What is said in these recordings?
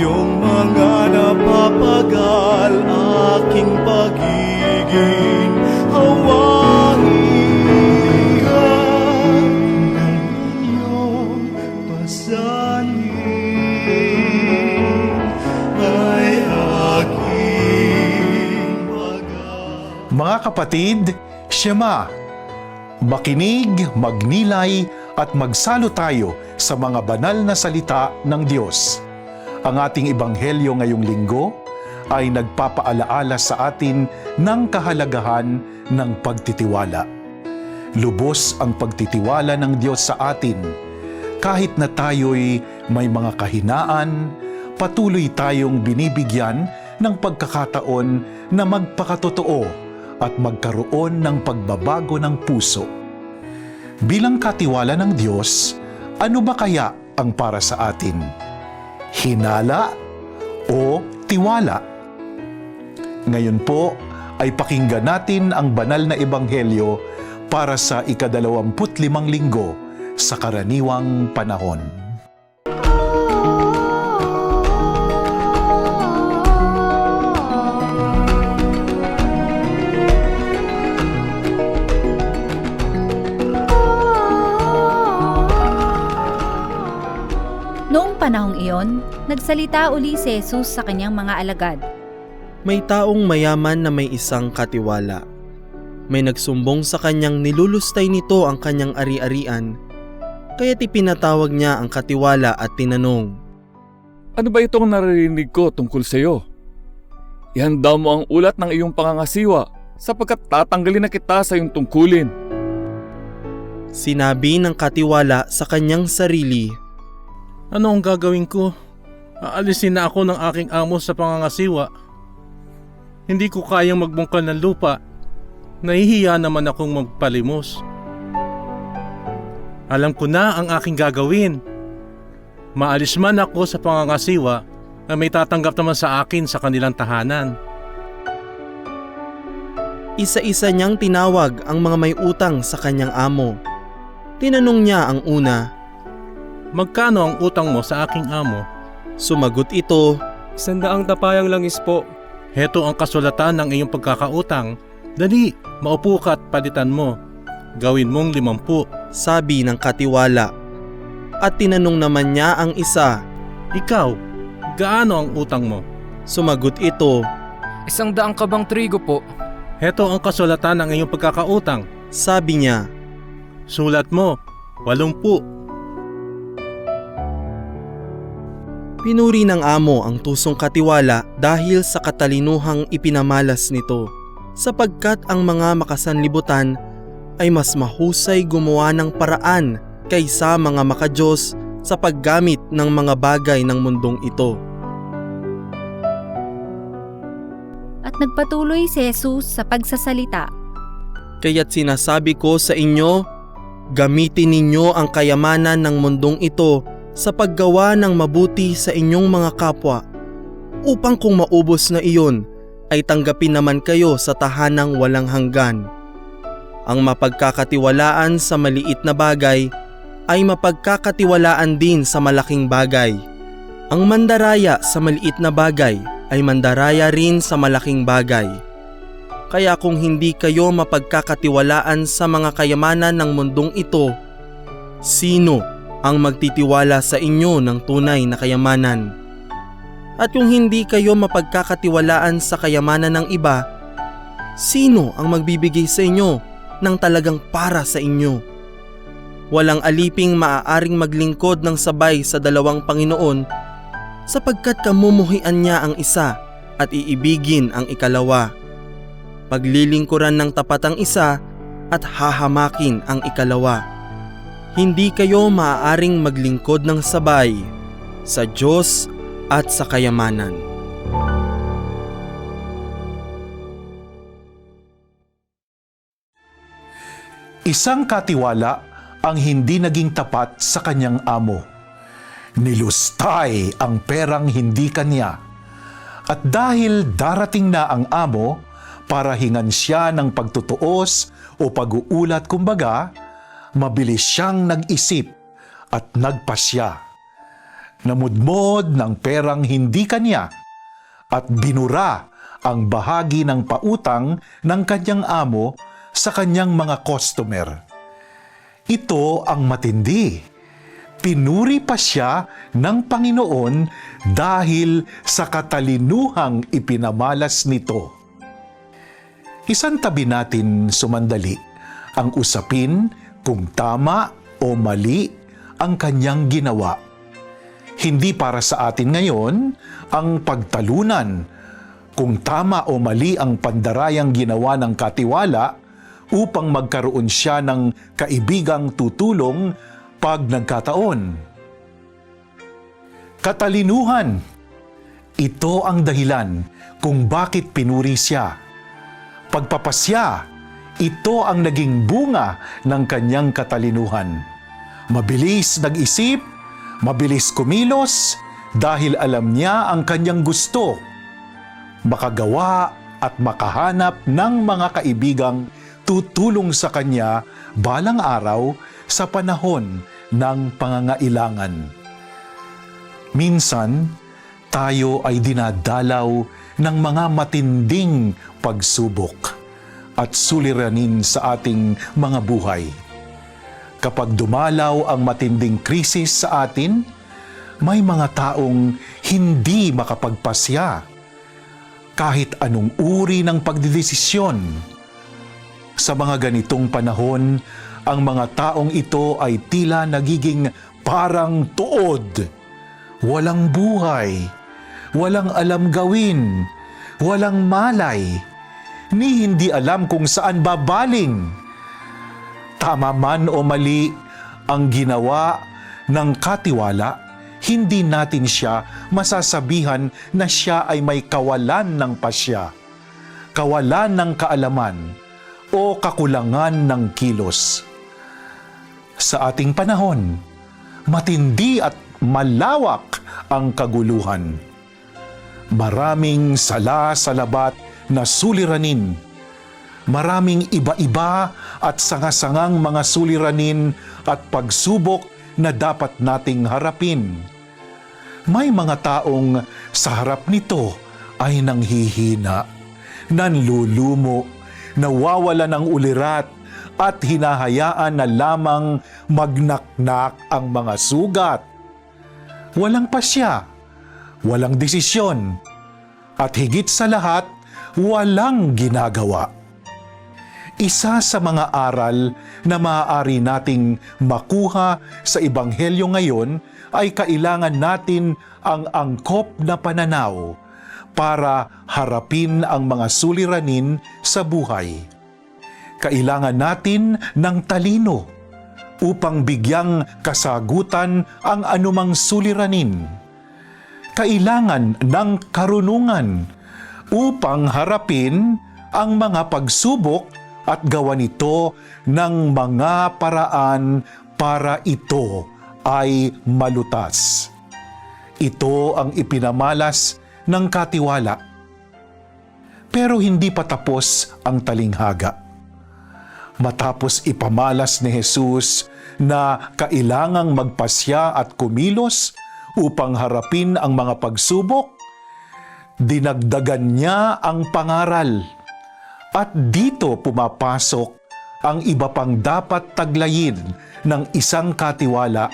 Ngayong mga napapagal aking pagiging hawahin ka ng inyong pasanin ay aking pag Mga kapatid, Shema, makinig, magnilay at magsalo tayo sa mga banal na salita ng Diyos. Ang ating ebanghelyo ngayong linggo ay nagpapaalaala sa atin ng kahalagahan ng pagtitiwala. Lubos ang pagtitiwala ng Diyos sa atin. Kahit na tayo'y may mga kahinaan, patuloy tayong binibigyan ng pagkakataon na magpakatotoo at magkaroon ng pagbabago ng puso. Bilang katiwala ng Diyos, ano ba kaya ang para sa atin? Hinala o tiwala? Ngayon po ay pakinggan natin ang banal na ebanghelyo para sa ikadalawamput limang linggo sa karaniwang panahon. Panahong iyon, nagsalita uli si Jesus sa kanyang mga alagad. May taong mayaman na may isang katiwala. May nagsumbong sa kanyang nilulustay nito ang kanyang ari-arian, kaya't ipinatawag niya ang katiwala at tinanong, Ano ba itong naririnig ko tungkol sa iyo? Ihanda mo ang ulat ng iyong pangangasiwa sapagkat tatanggalin na kita sa iyong tungkulin. Sinabi ng katiwala sa kanyang sarili, Ano ang gagawin ko? Aalisin na ako ng aking amo sa pangangasiwa. Hindi ko kayang magbungkal ng lupa. Nahihiya naman akong magpalimos. Alam ko na ang aking gagawin. Maalis man ako sa pangangasiwa na may tatanggap naman sa akin sa kanilang tahanan. isa-isa niyang tinawag ang mga may utang sa kanyang amo. Tinanong niya ang una, Magkano ang utang mo sa aking amo? sumagot ito, Sandaang tapayang langis po. Heto ang kasulatan ng iyong pagkakautang. Dali, maupo ka at palitan mo. Gawin mong limampu. sabi ng katiwala. At tinanong naman niya ang isa, Ikaw, gaano ang utang mo? sumagot ito, Isang daang kabang trigo po. Heto ang kasulatan ng iyong pagkakautang. sabi niya, Sulat mo, walumpu. Pinuri ng amo ang tusong katiwala dahil sa katalinuhang ipinamalas nito, sapagkat ang mga makasanlibutan ay mas mahusay gumawa ng paraan kaysa mga makajos sa paggamit ng mga bagay ng mundong ito. At nagpatuloy si Jesus sa pagsasalita. Kaya't sinasabi ko sa inyo, gamitin ninyo ang kayamanan ng mundong ito sa paggawa ng mabuti sa inyong mga kapwa, upang kung maubos na iyon, ay tanggapin naman kayo sa tahanang walang hanggan. Ang mapagkakatiwalaan sa maliit na bagay ay mapagkakatiwalaan din sa malaking bagay. Ang mandaraya sa maliit na bagay ay mandaraya rin sa malaking bagay. Kaya kung hindi kayo mapagkakatiwalaan sa mga kayamanan ng mundong ito, sino ang magtitiwala sa inyo ng tunay na kayamanan? At kung hindi kayo mapagkakatiwalaan sa kayamanan ng iba, sino ang magbibigay sa inyo ng talagang para sa inyo? Walang aliping maaaring maglingkod ng sabay sa dalawang Panginoon sapagkat kamumuhian niya ang isa at iibigin ang ikalawa paglilingkuran ng tapat ang isa at hahamakin ang ikalawa. Hindi kayo maaaring maglingkod ng sabay sa Diyos at sa kayamanan. Isang katiwala ang hindi naging tapat sa kanyang amo. Nilustay ang perang hindi kanya. At dahil darating na ang amo para hingan siya ng pagtutuos o pag-uulat kumbaga, mabilis siyang nag-isip at nagpasya. namudmod ng perang hindi kanya at binura ang bahagi ng pautang ng kanyang amo sa kanyang mga customer. Ito ang matindi. Pinuri pa siya ng Panginoon dahil sa katalinuhang ipinamalas nito. Isang tabi natin sumandali ang usapin kung tama o mali ang kanyang ginawa. Hindi para sa atin ngayon ang pagtalunan kung tama o mali ang pandarayang ginawa ng katiwala upang magkaroon siya ng kaibigang tutulong pag nagkataon. Katalinuhan. Ito ang dahilan kung bakit pinuri siya. Pagpapasya, ito ang naging bunga ng kanyang katalinuhan. Mabilis nag-isip, mabilis kumilos, dahil alam niya ang kanyang gusto. Makagawa at makahanap ng mga kaibigang tutulong sa kanya balang araw sa panahon ng pangangailangan. Minsan, tayo ay dinadalaw ng mga matinding pagsubok at suliranin sa ating mga buhay. Kapag dumalaw ang matinding krisis sa atin, may mga taong hindi makapagpasya kahit anong uri ng pagdidesisyon. Sa mga ganitong panahon, ang mga taong ito ay tila nagiging parang tuod. Walang buhay, walang alam gawin, walang malay, ni hindi alam kung saan babaling. Tama man o mali ang ginawa ng katiwala, hindi natin siya masasabihan na siya ay may kawalan ng pasya, kawalan ng kaalaman, o kakulangan ng kilos. Sa ating panahon, matindi at malawak ang kaguluhan. Maraming sala sa labat na suliranin. Maraming iba-iba at sanga-sangang mga suliranin at pagsubok na dapat nating harapin. May mga taong sa harap nito ay nanghihina, nanlulumo, nawawala ng ulirat at hinahayaan na lamang magnaknak ang mga sugat. Walang pasya, walang desisyon, at higit sa lahat, walang ginagawa. Isa sa mga aral na maaari nating makuha sa Ebanghelyo ngayon ay kailangan natin ang angkop na pananaw para harapin ang mga suliranin sa buhay. Kailangan natin ng talino upang bigyang kasagutan ang anumang suliranin. Kailangan ng karunungan upang harapin ang mga pagsubok at gawa nito ng mga paraan para ito ay malutas. Ito ang ipinamalas ng katiwala. Pero hindi pa tapos ang talinghaga. Matapos ipamalas ni Jesus na kailangang magpasya at kumilos upang harapin ang mga pagsubok, dinagdagan niya ang pangaral. At dito pumapasok ang iba pang dapat taglayin ng isang katiwala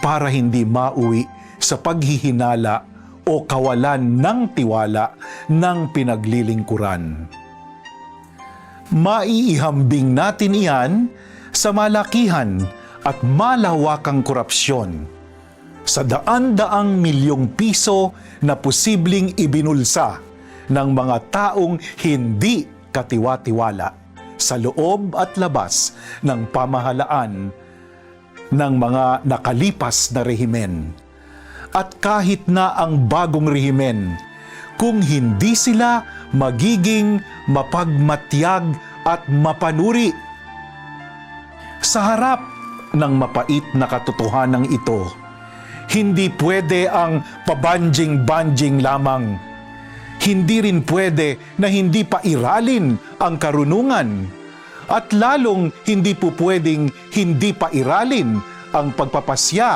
para hindi mauwi sa paghihinala o kawalan ng tiwala ng pinaglilingkuran. Maiihambing natin iyan sa malakihan at malawakang korupsyon sa daan-daang milyong piso na posibleng ibinulsa ng mga taong hindi katiwa-tiwala sa loob at labas ng pamahalaan ng mga nakalipas na rehimen. At kahit na ang bagong rehimen, kung hindi sila magiging mapagmatyag at mapanuri. Sa harap ng mapait na katotohanan ito, hindi pwede ang pabanjing-banjing lamang. Hindi rin pwede na hindi pa iralin ang karunungan. At lalong hindi po pwedeng hindi pa iralin ang pagpapasya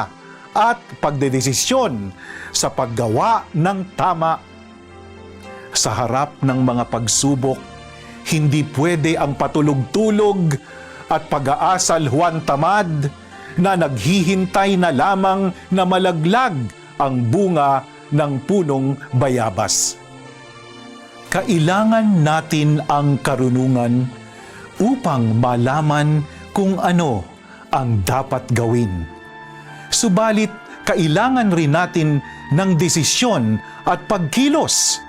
at pagdedesisyon sa paggawa ng tama. Sa harap ng mga pagsubok, hindi pwede ang patulog-tulog at pag-aasal huwan tamad na naghihintay na lamang na malaglag ang bunga ng punong bayabas. Kailangan natin ang karunungan upang malaman kung ano ang dapat gawin. Subalit, kailangan rin natin ng desisyon at pagkilos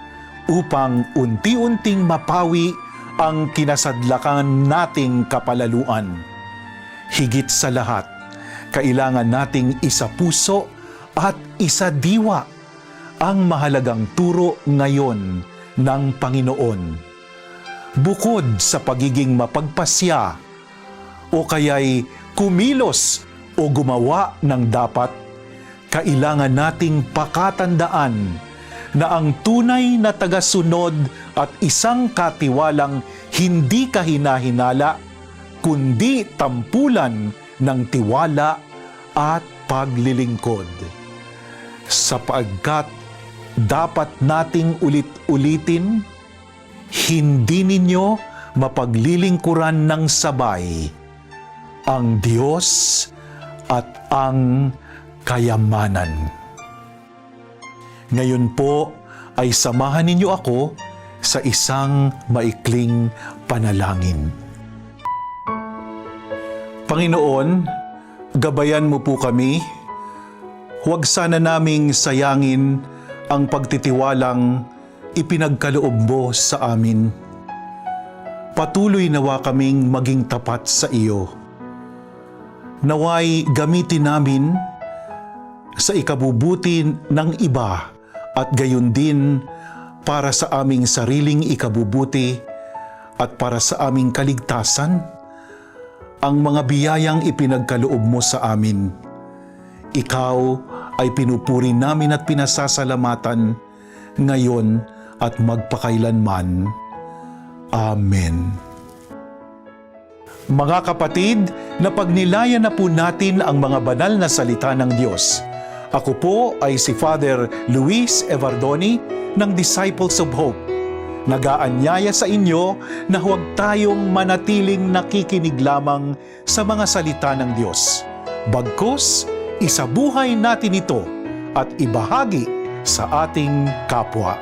upang unti-unting mapawi ang kinasadlakan nating kapalaluan. Higit sa lahat, kailangan nating isa puso at isa diwa ang mahalagang turo ngayon ng Panginoon. Bukod sa pagiging mapagpasya o kaya'y kumilos o gumawa ng dapat, kailangan nating pakatandaan na ang tunay na tagasunod at isang katiwalang hindi kahinahinala, kundi tampulan ng tiwala at paglilingkod. Sapagkat dapat nating ulit-ulitin, hindi ninyo mapaglilingkuran ng sabay ang Diyos at ang kayamanan. Ngayon po ay samahan ninyo ako sa isang maikling panalangin. Panginoon, gabayan mo po kami. Huwag sana naming sayangin ang pagtitiwalang ipinagkaloob mo sa amin. Patuloy nawa kaming maging tapat sa iyo. Naway gamitin namin sa ikabubuti ng iba at gayon din para sa aming sariling ikabubuti at para sa aming kaligtasan ang mga biyayang ipinagkaloob mo sa amin. Ikaw ay pinupuri namin at pinasasalamatan ngayon at magpakailanman. Amen. Mga kapatid, napagnilayan na po natin ang mga banal na salita ng Diyos. Ako po ay si Father Luis Evardoni ng Disciples of Hope. Nagaanyaya sa inyo na huwag tayong manatiling nakikinig lamang sa mga salita ng Diyos. Bagkus, isabuhay natin ito at ibahagi sa ating kapwa.